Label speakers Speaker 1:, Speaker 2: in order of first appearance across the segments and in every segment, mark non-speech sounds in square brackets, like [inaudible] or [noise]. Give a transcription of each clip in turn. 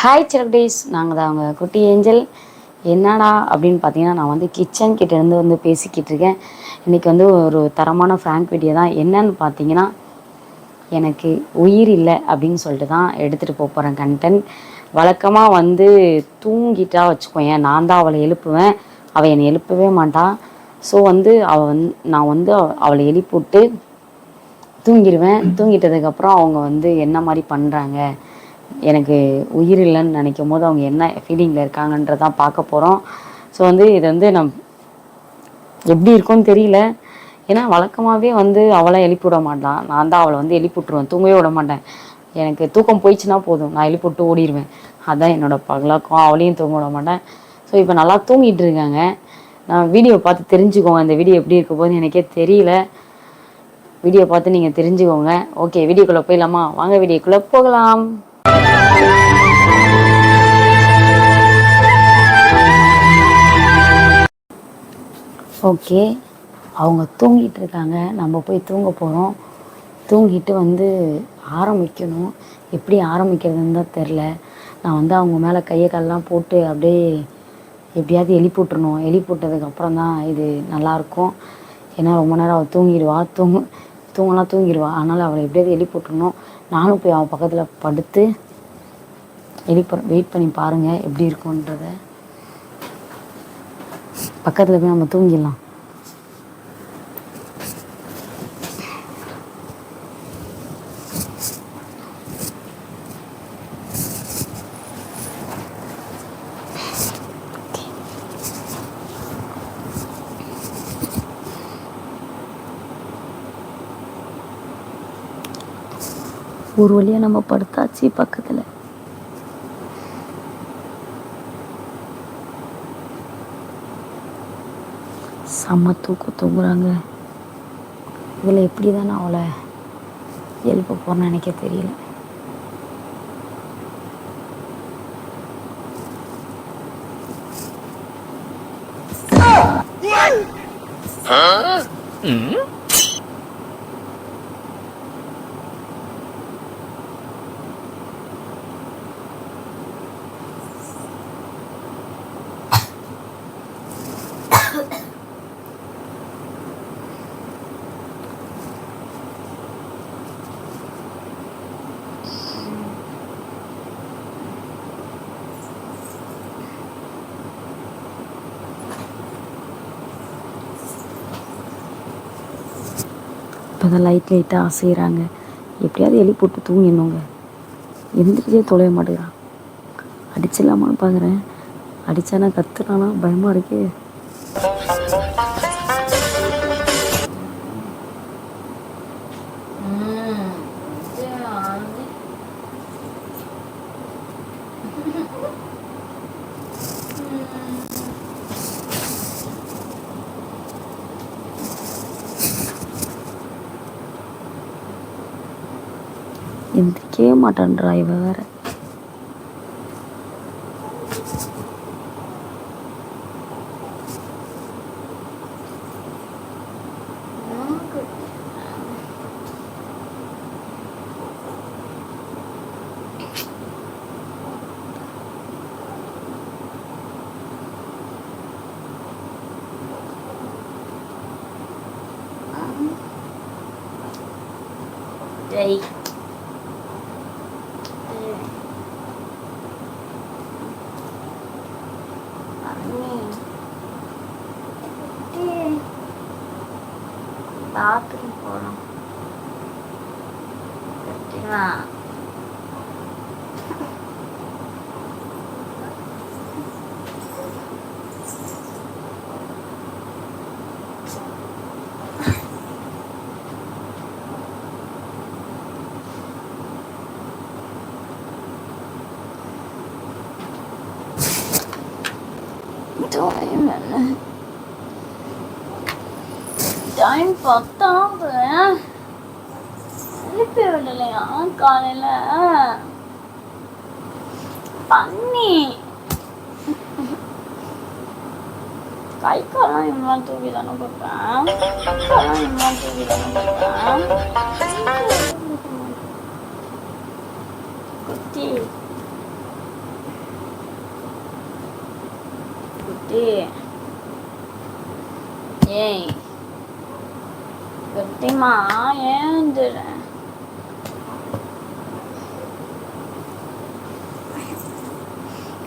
Speaker 1: Hi சிலக்டேஸ் நாங்கள் தான் அவங்க குட்டி ஏஞ்சல். என்னடா அப்படின்னு பார்த்தீங்கன்னா நான் வந்து கிச்சன் கிட்டேருந்து வந்து பேசிக்கிட்டு இருக்கேன். இன்றைக்கி வந்து ஒரு தரமான ஃப்ராங்க் வீடியோ தான். என்னன்னு பார்த்தீங்கன்னா எனக்கு உயிர் இல்லை அப்படின்னு சொல்லிட்டு தான் எடுத்துகிட்டு போக போகிறேன் கண்டென்ட் வழக்கமாக வந்து தூங்கிட்டா வச்சுக்கோயேன். நான் தான் அவளை எழுப்புவேன். அவள் என்னை எழுப்பவே மாட்டான் ஸோ வந்து அவள் வந்து நான் வந்து அவளை எழுப்பிவிட்டு தூங்கிடுவேன். தூங்கிட்டதுக்கப்புறம் அவங்க வந்து என்ன மாதிரி பண்ணுறாங்க எனக்கு உயிர் இல்லைன்னு நினைக்கும் போது அவங்க என்ன ஃபீலிங்கில் இருக்காங்கன்றதான் பார்க்க போகிறோம் ஸோ வந்து இது வந்து நம் எப்படி இருக்கும்னு தெரியல. ஏன்னா வழக்கமாகவே வந்து அவளை எழுப்பி விட மாட்டான் நான் தான் அவளை வந்து எழுப்பி விட்ருவேன் தூங்கவே விட மாட்டேன். எனக்கு தூக்கம் போயிடுச்சுன்னா போதும். நான் எழுப்பி விட்டு ஓடிடுவேன் அதான் என்னோட பழக்கம். அவளையும் தூங்க விட மாட்டேன். ஸோ இப்போ நல்லா தூங்கிட்டு இருக்காங்க. நான் வீடியோ பார்த்து தெரிஞ்சுக்கோங்க. அந்த வீடியோ எப்படி இருக்க போது எனக்கே தெரியல. வீடியோ பார்த்து நீங்கள் தெரிஞ்சுக்கோங்க. ஓகே வீடியோக்குள்ளே போயிடலாமா? வாங்க வீடியோக்குள்ளே போகலாம். ஓகே. அவங்க தூங்கிட்டு இருக்காங்க நம்ம போய் தூங்க போகிறோம் தூங்கிட்டு வந்து ஆரம்பிக்கணும். எப்படி ஆரம்பிக்கிறதுன்னு தான் தெரில. நான் வந்து அவங்க மேலே கையை கல்லாம் போட்டு அப்படியே எப்படியாவது எழுப்பி போட்டுருணும் எழுப்பி போட்டதுக்கப்புறம் தான் இது நல்லாயிருக்கும். ஏன்னா ரொம்ப நேரம் அவள் தூங்கிடுவா. தூங்கு தூங்கலாம் தூங்கிடுவா. அதனால் அவளை எப்படியாவது எழுப்பி போட்டுருணும் நானும் போய் அவன் பக்கத்தில் படுத்து எலி வெயிட் பண்ணி பாருங்கள் எப்படி இருக்குன்றதை பக்கத்தில் போய் நம்ம தூங்கிடலாம். ஒரு வழியாக நம்ம படுத்தாச்சு பக்கத்தில். செம்ம தூக்கம் தூங்குறாங்க. இதில் எப்படி தான் நான் அவளை எழுப்ப போகிறேன்னு நினைக்க தெரியல. இப்போ தான் லைட் லைட்டாக அசைகிறாங்க எப்படியாவது எலி போட்டு தூங்கிடணுங்க. எந்திரிச்சே தொலைய மாட்டேங்கிறான். அடிச்சிடலாமான்னு பார்க்குறேன் அடித்தானா கத்துறானா? பயமாக இருக்கே. எந்திரிக்கவே மாட்டான்றா இவ வேற. பாத்ரூம் போகணும் கரெக்டுங்களா Don't even. டைம் பத்தாவது எழுப்பி விடலையா? காலையில். பண்ணி கை காலம் இம்மா தூவி தானே கொடுப்பேன் காலம் இம்மா தூவி தானே கொடுப்பேன் குட்டி.
Speaker 2: குத்தி ஏய். குட்டிமா ஏந்துற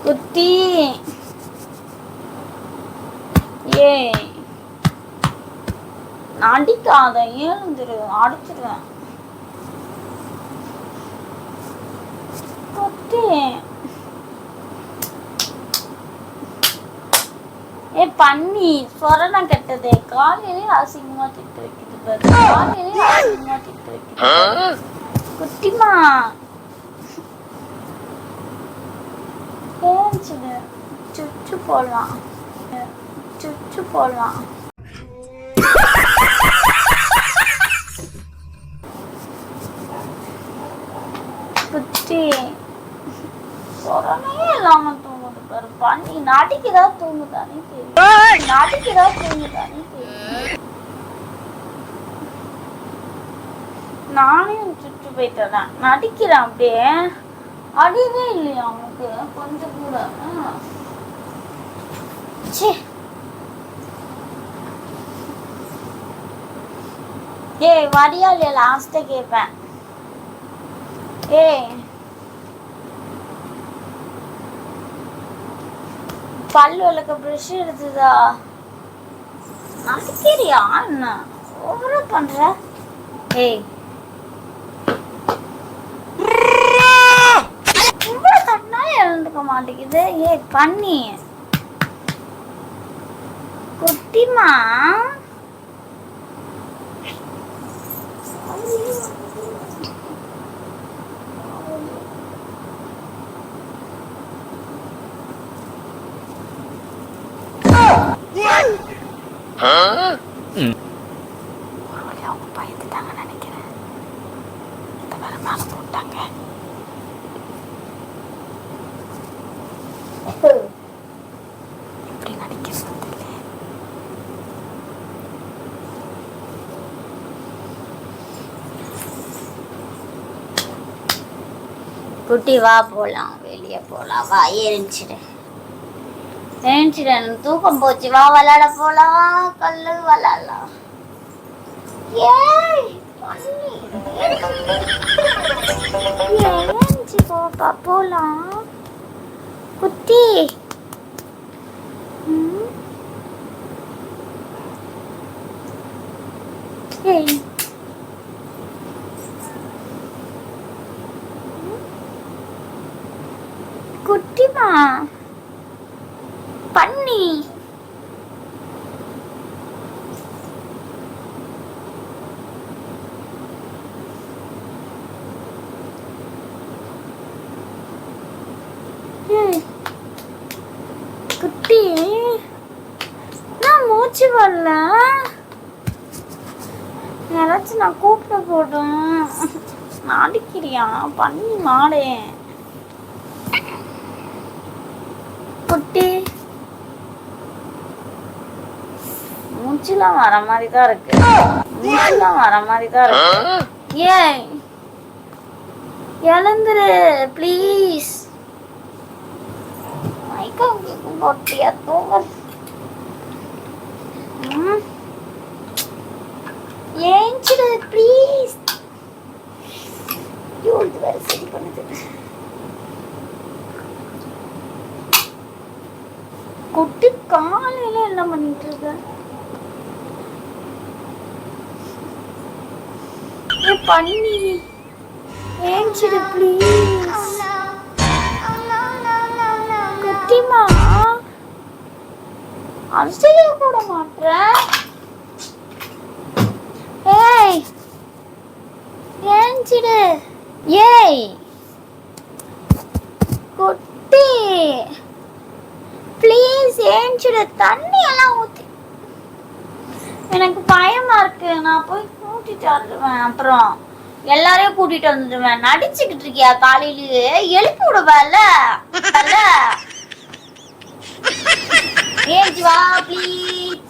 Speaker 2: குத்தி. ஏய் அடிக்காத ஏழுந்துரு அடிச்சிருவேன். குத்தி. ஏ பண்ணி சொரணம் கெட்டதே. காலையிலே அசிங்கமா திட்டு வைக்குது பாரு காலையிலே அசிங்கமா திட்டு வைக்குது பாரு. குட்டிமா. ஏஞ்சுடு சுச்சு போடலாம். சுச்சு போடலாம். குட்டி. சொரணையே இல்லாம தூங்குது பாரு. பண்ணி நாட்டுக்கு ஏதாவது தூங்குதானே தெரியும். நாட்டுக்கு ஏதாவது தூங்குதானே தெரியும். நானே சுட்டு போயிட்டேன்? நடிக்கிறேன் அப்படியே. அடிவே இல்லையா அவனுக்கு? கொஞ்சம் கூட. ச்சே. ஏய் வரியா இல்லையா லாஸ்ட்டா கேட்பேன் ஏய். பல் விளக்க ப்ரஷ் எடுத்துதா? நடிக்கிறியா என்ன? ஓவரா பண்ற? ஏய் இவ்வளவு தட்டினாலும் எழுந்துக்க மாட்டேங்குது. ஏய் பண்ணி குட்டிமா ஒரு வழி அவங்க பயந்துட்டாங்கன்னு நினைக்கிறேன் இந்த வேலை மேலே போட்டாங்க எப்படி நடிக்கிறது தெரியல குட்டி வா போகலாம் வெளியே போகலாம் வா ஏறிச்சிடு ஏறிச்சிடு தூக்கம் போச்சு. வா விளையாட போகலாம் கல்லு விளாடலாம் ஏய் போப்பா போலாம். குட்டி. ம். ஏய். குட்டிமா? பண்ணி. குட்டி நான் மூச்சு வரல? யாராச்சும் நான் கூப்பிட போடும் மாடிக்கிறியா பண்ணி மாடே குட்டி மூச்சுலாம் வர மாதிரி தான் இருக்கு. மூச்சுலாம் வர மாதிரி தான் இருக்கு. ஏன் எழுந்துரு ப்ளீஸ் மயக்கம் போட்டியா? தூங்க ஏஞ்சிடு ப்ளீஸ் ஐயோ இது வேற சரி பண்ணுது. குட்டி காலையில என்ன பண்ணிட்டு இருக்க? பண்ணி ஏஞ்சிடு ப்ளீஸ் குட்டிமா. அரிசியே கூட மாட்ற ஏய் ஏஞ்சிடு. ஏய் குட்டி. ப்ளீஸ் ஏஞ்சிடு. தண்ணி எல்லாம் ஊத்தி. எனக்கு பயமா இருக்கு. நான் போய் கூட்டிட்டு வந்துடுவேன் அப்புறம் எல்லாரையும் கூட்டிட்டு வந்துடுவேன் நடிச்சுக்கிட்டு இருக்கியா காலையிலேயே? எழுப்பி விடுவேன்ல அல்ல? ஏஞ்சி வா ப்ளீஸ்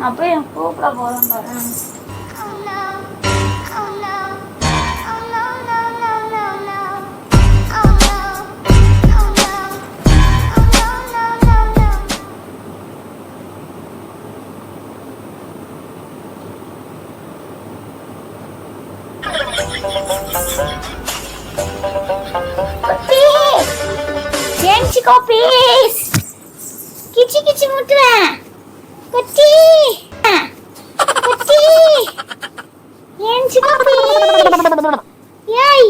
Speaker 2: நான் போய் கூப்பிட போறேன் பாரு. கோபீஸ் கிச்சி கிச்சி முட்டுவேன் குட்டி குட்டி ஏஞ்சி கோபீஸ் ஏய்.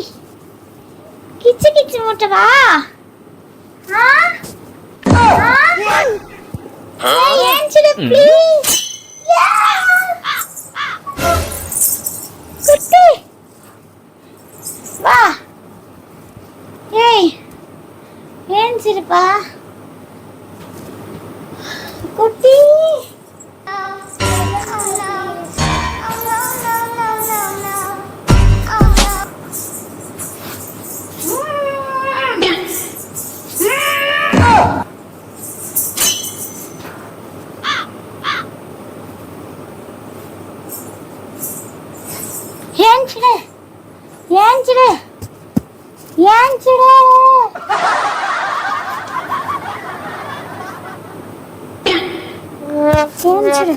Speaker 2: கிச்சு கிச்சு முட்டவா? ஆ? ஆ? ஏஞ்சிடு ப்ளீஸ் குட்டி வா ஏய் ஏஞ்சிருப்பா குட்டி ஏஞ்சிடு ஏஞ்சிடு ஏஞ்சிடு ஏஞ்சிரு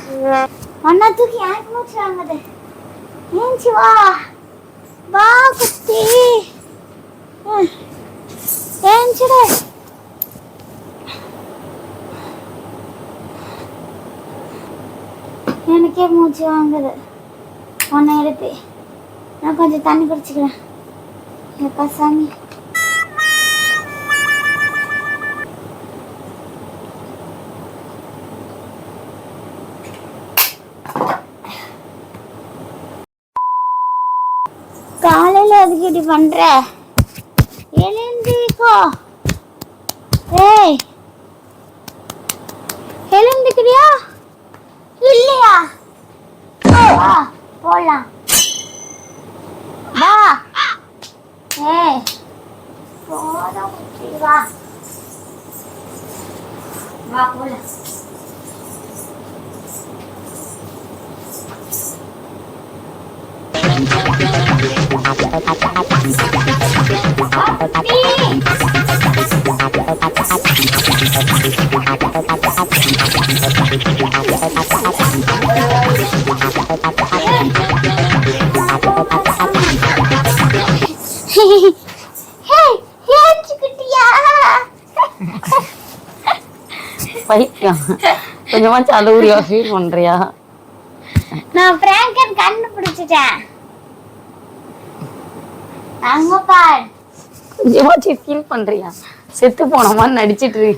Speaker 2: அண்ணா தூக்கி எனக்கு மூச்சு வாங்குது. ஏஞ்சி வா. வா குட்டி. ம். ஏஞ்சிடு. எனக்கே மூச்சு வாங்குது. உன்னை எழுப்பி. நான் கொஞ்சம் தண்ணி குடிச்சுக்கிறேன். எப்பா சாமி காலையில அதுக்கு இப்படி பண்ற? எழுந்திக்கோ ஏய். எழுந்துக்கிறியா? இல்லையா? வா போலாம். வா. ஏய் போதும் வா. வா போலாம். Thank you.
Speaker 1: பைத்தியம் கொஞ்சமாச்சும் அழுகுறியா ஃபீல் பண்றியா
Speaker 2: நான் பிராங்கன் கண்டுபிடிச்சிட்டேன்
Speaker 1: கொஞ்சமாச்சும் ஃபீல் பண்றியா? செத்து போன மாதிரி நடிச்சிட்டு இரு.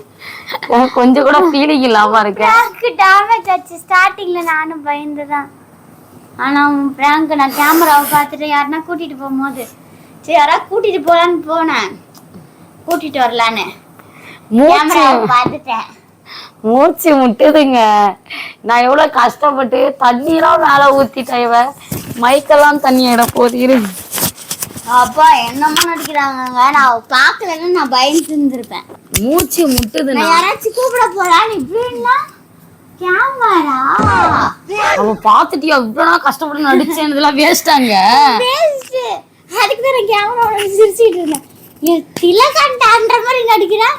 Speaker 1: உனக்கு கொஞ்சம் கூட ஃபீலிங் இல்லாம இருக்க.
Speaker 2: பிராங்க் டேமேஜ் ஆச்சு. ஸ்டார்டிங்ல நானும் பயந்துதான் ஆனா உன் பிராங்க் நான் கேமராவை பார்த்துட்டு யாருன்னா கூட்டிட்டு போகும்போது சரி யாராவது கூட்டிட்டு போலான்னு போனேன். கூட்டிட்டு வரலான்னு.
Speaker 1: மூச்சு.
Speaker 2: கேமராவை பார்த்துட்டேன்.
Speaker 1: மூச்சு முட்டுதுங்க. நான் எவ்வளவு கஷ்டப்பட்டு தண்ணியெல்லாம் மேல ஊத்திட்டேன் இவ மைக்கெல்லாம் தண்ணி இட போது இரு.
Speaker 2: அப்பா என்னமோ நடிக்கிறாங்கங்க? நான் பார்க்கலன்னு நான் பயந்து இருந்திருப்பேன்
Speaker 1: மூச்சு முட்டுதுண்ணா.
Speaker 2: நான் யாராச்சும் கூப்பிட போறான்னு இப்படின்னா கேமரா
Speaker 1: அவ பாத்துட்டியா இவ்வளவு நாள் கஷ்டப்பட்டு நடிச்சேன்னதுலாம் வேஸ்டாங்க
Speaker 2: வேஸ்ட் அதுக்கு தான் கேமராவோட சிரிச்சிட்டு இருந்தேன். என் திலகண்டான்ற மாதிரி நடிக்கிறேன்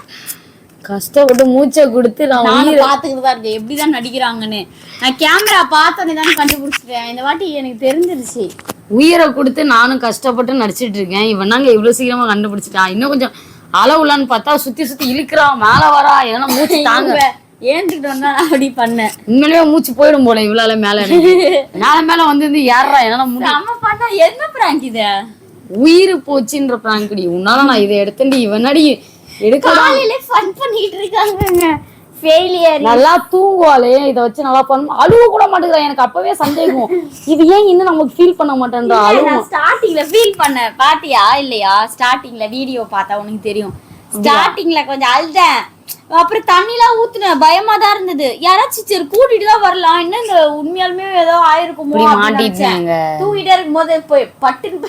Speaker 1: கஷ்டப்பட்டு மூச்சை கொடுத்து நான்
Speaker 3: பாத்துக்கிட்டு தான் இருக்கேன். எப்படிதான் நடிக்கிறாங்கன்னு. நான் கேமரா பார்த்தோன்னே தான் கண்டுபிடிச்சிட்டேன். இந்த வாட்டி எனக்கு தெரிஞ்சிருச்சு.
Speaker 1: உயிரை கொடுத்து நானும் கஷ்டப்பட்டு நடிச்சிட்டு இருக்கேன். இவன் நாங்க இவ்வளவு சீக்கிரமா கண்டுபிடிச்சிட்டான் இன்னும் கொஞ்சம் அளவுலான்னு பார்த்தா சுத்தி சுத்தி இழுக்கிறா மேல வரா ஏன்னா மூச்சு தாங்க.
Speaker 3: ஏந்துக்கிட்டு வந்தா அப்படி பண்ணேன்.
Speaker 1: உண்மையிலேயே மூச்சு போயிடும் போல இவ்வளவு மேல. [laughs] மேல மேல வந்து வந்து ஏறா என்னால
Speaker 3: நம்ம பண்ணா என்ன பிராங்க் இது?
Speaker 1: உயிர் போச்சுன்ற பிராங்கடி உன்னால நான் இதை எடுத்துட்டு இவனாடி
Speaker 2: ஃபன் பண்ணிட்டு இருக்காங்க ஃபெயிலியர்
Speaker 1: நல்லா தூங்குவாளே இதை வச்சு நல்லா பண்ண. அழுவ கூட மாட்டேங்கிறா எனக்கு அப்பவே சந்தேகம். இது ஏன் இன்னும் நமக்கு ஃபீல் பண்ண மாட்டேன்றா?
Speaker 3: நான் ஸ்டார்டிங்ல ஃபீல் பண்ணேன் பாத்தியா? இல்லையா? ஸ்டார்டிங்ல வீடியோ பார்த்தா உனக்கு தெரியும். ஸ்டார்டிங்ல கொஞ்சம் அழுதேன். அப்புறம் தண்ணிலாம் ஊத்துனேன். பயமா தான் இருந்தது. யாராச்சும் சரி கூட்டிட்டு தான் வரலாம். இன்னும் இந்த உண்மையாலுமே ஏதோ ஆயிருக்குமோ தூங்கிட்டே இருக்கும்போது போய் பட்டுன்னு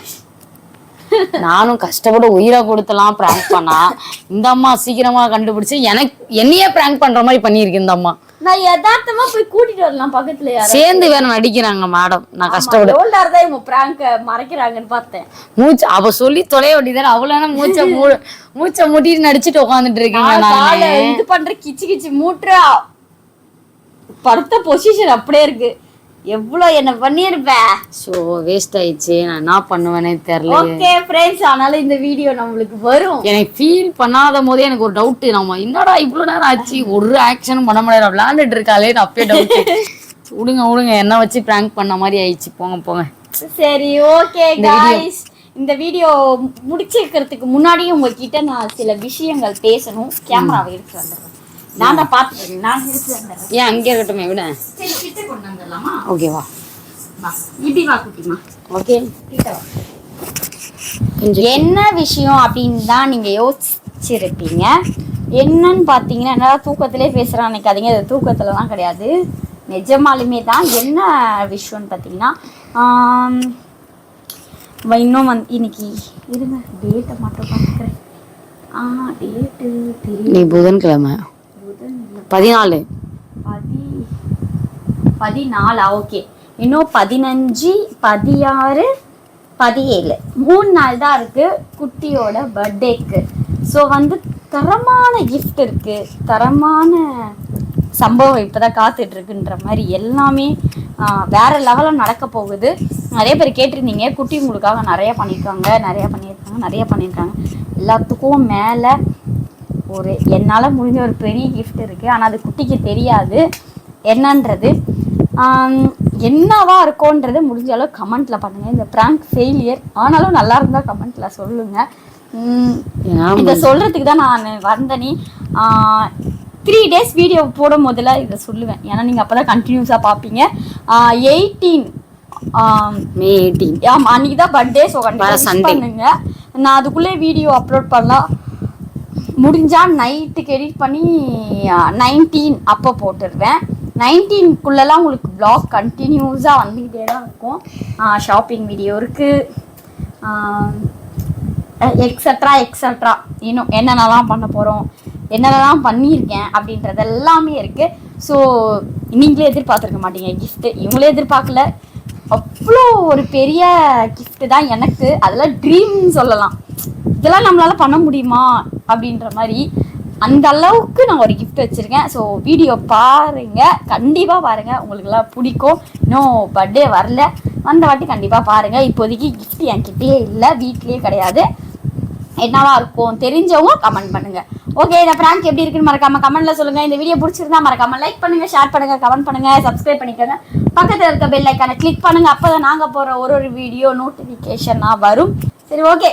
Speaker 1: நானும் கஷ்டப்பட்டு உயிரை கொடுத்தலாம் பிராங்க் பண்ணா. இந்த அம்மா சீக்கிரமா கண்டுபிடிச்சு எனக்கு என்னையே பிராங்க் பண்ற மாதிரி பண்ணியிருக்கு இந்த அம்மா.
Speaker 3: நான் யதார்த்தமா போய் கூட்டிட்டு வரலாம் பக்கத்துல
Speaker 1: சேர்ந்து வேற நடிக்கிறாங்க மேடம் நான் கஷ்டப்பட்டு
Speaker 3: எவ்வளவு தான் இவங்க பிராங்க மறைக்கிறாங்கன்னு பார்த்தேன்.
Speaker 1: மூச்சு அவ சொல்லி தொலைய வேண்டியதானே அவ்வளவு மூச்சை மூ [laughs] மூச்சை மூட்டிட்டு நடிச்சிட்டு உட்காந்துட்டு இருக்கீங்க நானு.
Speaker 3: இது பண்ற கிச்சு கிச்சு மூட்டுற. படுத்த பொசிஷன் அப்படியே இருக்கு.
Speaker 2: எவ்வளோ என்ன பண்ணியிருப்ப
Speaker 1: ஸோ வேஸ்ட் ஆயிடுச்சு. நான் என்ன பண்ணுவேனே தெரியல
Speaker 2: ஓகே ஃப்ரெண்ட்ஸ் ஆனாலும் இந்த வீடியோ நம்மளுக்கு வரும்.
Speaker 1: எனக்கு ஃபீல் பண்ணாத போதே எனக்கு ஒரு டவுட் நம்ம என்னடா இவ்வளோ நேரம் ஆச்சு? ஒரு ஆக்ஷனும் பண்ண முடியாது விளையாண்டுட்டு இருக்காளே அப்பயே டவுட் விடுங்க விடுங்க. என்ன வச்சு ப்ராங்க் பண்ண மாதிரி ஆயிடுச்சு. போங்க போங்க.
Speaker 2: சரி ஓகே காய்ஸ் இந்த வீடியோ முடிச்சிருக்கிறதுக்கு முன்னாடி உங்ககிட்ட நான் சில விஷயங்கள் பேசணும். கேமராவை எடுத்து வந்துடுறேன். நான் தான் பார்த்துட்டு நான்
Speaker 1: ஏன் அங்கே இருக்கட்டுமே விட.
Speaker 2: சரி கிட்ட கொண்டு வந்துடலாமா?
Speaker 1: ஓகேவா
Speaker 2: வா. இப்படி வா குட்டிமா.
Speaker 1: ஓகே.
Speaker 2: கிட்ட வா. என்ன விஷயம் அப்படின்னு தான் நீங்க யோசிச்சிருப்பீங்க? என்னன்னு பார்த்தீங்கன்னா என்னடா தூக்கத்திலே பேசுறான்னு நினைக்காதீங்க. அது தூக்கத்துலலாம் கிடையாது. நிஜமாலுமே தான். என்ன விஷயம்னு பார்த்தீங்கன்னா இன்னும் வந்து இன்னைக்கு இருங்க டேட்டை மட்டும் பார்க்குறேன். ஆ டேட்டு தெரியும்.
Speaker 1: நீ புதன்கிழமை. பதினாலு.
Speaker 2: பதி பதினாலா? ஓகே. இன்னும் பதினஞ்சு பதினாறு பதினேழு. மூணு நாள் தான் இருக்கு குட்டியோட பர்த்டேக்கு ஸோ வந்து தரமான கிஃப்ட் இருக்கு. தரமான சம்பவம் இப்போதான் காத்துட்டு இருக்குன்ற மாதிரி எல்லாமே வேற லெவலில் நடக்க போகுது. நிறைய பேர் கேட்டிருந்தீங்க. குட்டி உங்களுக்காக நிறைய பண்ணியிருக்காங்க நிறைய பண்ணியிருக்காங்க நிறைய பண்ணியிருக்காங்க எல்லாத்துக்கும் மேலே ஒரு என்னால் முடிஞ்ச ஒரு பெரிய gift இருக்குது ஆனால் அது குட்டிக்கு தெரியாது. என்னன்றது என்னவா இருக்கோன்றது முடிஞ்ச அளவு கமெண்ட்டில் பண்ணுங்கள் இந்த ப்ராங்க் ஃபெயிலியர் ஆனாலும் நல்லா இருந்தால் கமெண்ட்டில் சொல்லுங்கள் இதை சொல்கிறதுக்கு தான் நான் வந்தனே த்ரீ டேஸ் வீடியோ போடும் போதில் இதை சொல்லுவேன். ஏன்னா நீங்கள் அப்போ தான் கண்டினியூஸாக பார்ப்பீங்க. எயிட்டீன்
Speaker 1: மே எயிட்டீன்
Speaker 2: ஆமா அன்னைக்கு தான் பர்த்டே ஸோ கண்டிப்பாக. பண்ணுங்க. நான் அதுக்குள்ளே வீடியோ அப்லோட் பண்ணலாம். முடிஞ்சால் நைட்டுக்கு எடிட் பண்ணி நைன்டீன் அப்போ போட்டுடுவேன் நைன்டீன்குள்ளெல்லாம் உங்களுக்கு ப்ளாக் கண்டினியூஸாக வந்துக்கிட்டே தான் இருக்கும். ஷாப்பிங் வீடியோ இருக்குது எக்ஸட்ரா எக்ஸட்ரா இன்னும் என்னென்னலாம் பண்ண போகிறோம் என்னென்னலாம் பண்ணியிருக்கேன் அப்படின்றது எல்லாமே இருக்குது ஸோ நீங்களே எதிர்பார்த்துருக்க மாட்டீங்க கிஃப்ட்டு இவங்களே எதிர்பார்க்கல. அவ்வளோ ஒரு பெரிய கிஃப்ட்டு தான் எனக்கு. அதெல்லாம் ட்ரீம்னு சொல்லலாம். இதெல்லாம் நம்மளால் பண்ண முடியுமா? அப்படின்ற மாதிரி அந்த அளவுக்கு நான் ஒரு கிஃப்ட் வச்சுருக்கேன். ஸோ வீடியோ பாருங்கள் கண்டிப்பாக பாருங்கள் உங்களுக்குலாம் பிடிக்கும். இன்னும் பர்த்டே வரல. வந்த வாட்டி கண்டிப்பாக பாருங்கள் இப்போதைக்கு கிஃப்ட் என்கிட்டயே இல்லை. வீட்லேயே கிடையாது. என்னவா இருக்கும் தெரிஞ்சவங்க கமெண்ட் பண்ணுங்கள் ஓகே இந்த prank எப்படி இருக்குன்னு மறக்காம கமெண்ட்ல சொல்லுங்க. இந்த வீடியோ பிடிச்சிருந்தா மறக்காம லைக் பண்ணுங்க ஷேர் பண்ணுங்க கமெண்ட் பண்ணுங்க சப்ஸ்கிரைப் பண்ணிக்கோங்க. பக்கத்துல இருக்க பெல் ஐக்கானை கிளிக் பண்ணுங்க. அப்பதான் நாங்க போற ஒரு ஒரு வீடியோ நோட்டிபிகேஷனா வரும். சரி ஓகே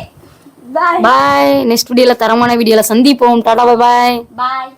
Speaker 2: பாய்
Speaker 1: பாய் நெக்ஸ்ட் வீடியோல தரமான வீடியோல சந்திப்போம். டாடா பாய்
Speaker 2: பாய்